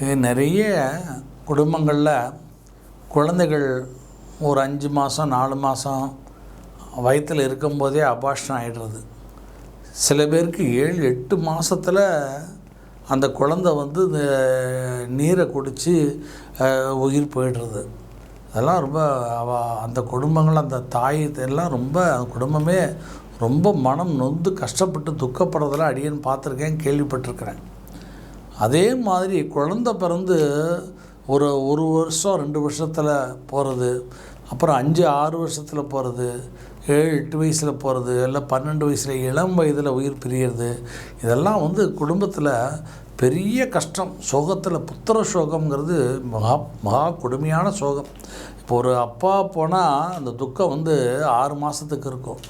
நிறைய குடும்பங்களில் குழந்தைகள் ஒரு அஞ்சு மாதம் நாலு மாதம் வயிற்றில் இருக்கும்போதே அபாஷன் ஆகிடுறது சில பேருக்கு ஏழு எட்டு மாதத்தில் அந்த குழந்தை வந்து இந்த நீரை குடித்து உயிர் போயிடுறது. அதெல்லாம் ரொம்ப அவ அந்த குடும்பங்கள் அந்த தாய் எல்லாம் ரொம்ப அந்த குடும்பமே ரொம்ப மனம் நொந்து கஷ்டப்பட்டு துக்கப்படுறதெல்லாம் அடியேன்னு பார்த்துருக்கேன் கேள்விப்பட்டிருக்கிறேன். அதே மாதிரி குழந்த பிறந்து ஒரு ஒரு வருஷம் ரெண்டு வருஷத்தில் போகிறது அப்புறம் அஞ்சு ஆறு வருஷத்தில் போகிறது ஏழு எட்டு வயசில் போகிறது இல்லை பன்னெண்டு வயசில் இளம் வயதில் உயிர் பிரியறது இதெல்லாம் வந்து குடும்பத்தில் பெரிய கஷ்டம். சோகத்தில் புத்திர சோகம்ங்கிறது மகா மகா கொடுமையான சோகம். இப்போ ஒரு அப்பா போனால் அந்த துக்கம் வந்து ஆறு மாதத்துக்கு இருக்கும்.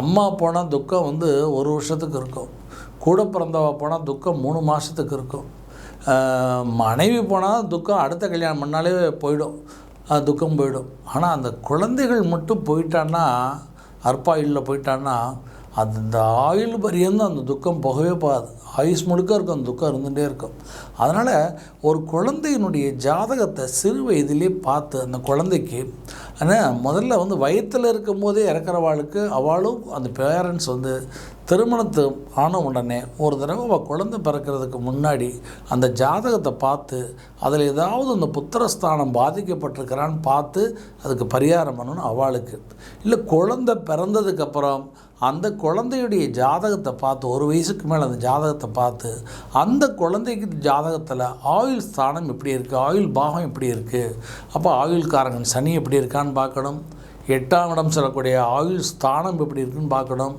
அம்மா போனால் துக்கம் வந்து ஒரு வருஷத்துக்கு இருக்கும். கூட பிறந்தவ போனால் துக்கம் மூணு மாதத்துக்கு இருக்கும். மனைவி போனால் துக்கம் அடுத்த கல்யாணம் பண்ணாலே போயிடும். துக்கம் போயிடும். ஆனால் அந்த குழந்தைகள் மட்டும் போயிட்டான்னா அற்பாயுளில் போயிட்டான்னா அந்த இந்த ஆயுள் பரியந்தம் அந்த துக்கம் போகவே போகாது. ஆயுஸ் முழுக்க இருக்கும் அந்த துக்கம் இருந்துகிட்டே இருக்கும். அதனால் ஒரு குழந்தையினுடைய ஜாதகத்தை சிறு வயதிலே பார்த்து அந்த குழந்தைக்கு ஆனால் முதல்ல வந்து வயிற்றில் இருக்கும்போதே இறக்குறவாளுக்கு அவளும் அந்த பேரண்ட்ஸ் வந்து திருமணத்து ஆன உடனே ஒரு தடவை அவள் குழந்தை பிறக்கிறதுக்கு முன்னாடி அந்த ஜாதகத்தை பார்த்து அதில் ஏதாவது அந்த புத்திரஸ்தானம் பாதிக்கப்பட்டிருக்கிறான்னு பார்த்து அதுக்கு பரிகாரம் பண்ணணும் அவளுக்கு. இல்லை குழந்தை பிறந்ததுக்கப்புறம் அந்த குழந்தையுடைய ஜாதகத்தை பார்த்து ஒரு வயசுக்கு மேலே அந்த ஜாதகத்தை பார்த்து அந்த குழந்தைக்கு ஜாதகத்தில் ஆயுள் ஸ்தானம் எப்படி இருக்குது ஆயுள் பாகம் எப்படி இருக்குது அப்போ ஆயுள்காரங்கன் சனி எப்படி இருக்கான்னு பார்க்கணும். எட்டாம் இடம் சொல்லக்கூடிய ஆயுள் ஸ்தானம் எப்படி இருக்குன்னு பார்க்கணும்.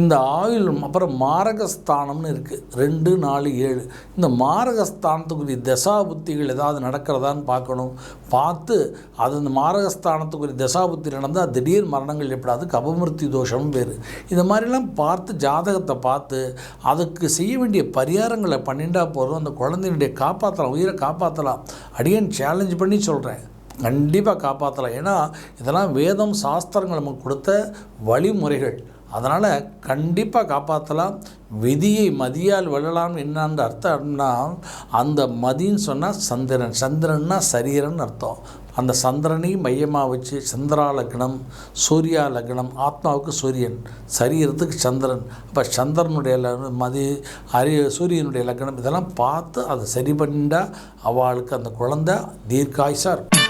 இந்த ஆயுள் அப்புறம் மாரகஸ்தானம்னு இருக்குது ரெண்டு நாலு ஏழு. இந்த மாரகஸ்தானத்துக்குரிய தசா புத்திகள் ஏதாவது நடக்கிறதான்னு பார்க்கணும். பார்த்து அது இந்த மாரகஸ்தானத்துக்குரிய தசா புத்தி நடந்தால் திடீர் மரணங்கள் எப்படாது கபமிருத்தி தோஷமும் பேர் இந்த மாதிரிலாம் பார்த்து ஜாதகத்தை பார்த்து அதுக்கு செய்ய வேண்டிய பரிகாரங்களை பண்ணிட்டா போதும். அந்த குழந்தையினுடைய காப்பாற்றலாம் உயிரை காப்பாற்றலாம் அடியன் சேலஞ்ச் பண்ணி சொல்கிறேன் கண்டிப்பாக காப்பாற்றலாம் ஏன்னா இதெல்லாம் வேதம் சாஸ்திரங்கள் நமக்கு கொடுத்த வழிமுறைகள். அதனால் கண்டிப்பாக காப்பாற்றலாம் விதியை மதியால் வெல்லலாம் என்னன்ற அர்த்தம்னா அந்த மதின்னு சொன்னால் சந்திரன். சந்திரன்னா சரீரன் அர்த்தம். அந்த சந்திரனையும் மையமாக வச்சு சந்திரா லக்னம் சூர்யா லக்னம் ஆத்மாவுக்கு சூரியன் சரீரத்துக்கு சந்திரன். அப்போ சந்திரனுடைய மதி அரி சூரியனுடைய லக்னம் இதெல்லாம் பார்த்து அதை சரி பண்ணிட்டா அவளுக்கு அந்த குழந்தை தீர்க்காய்சாக இருக்கும்.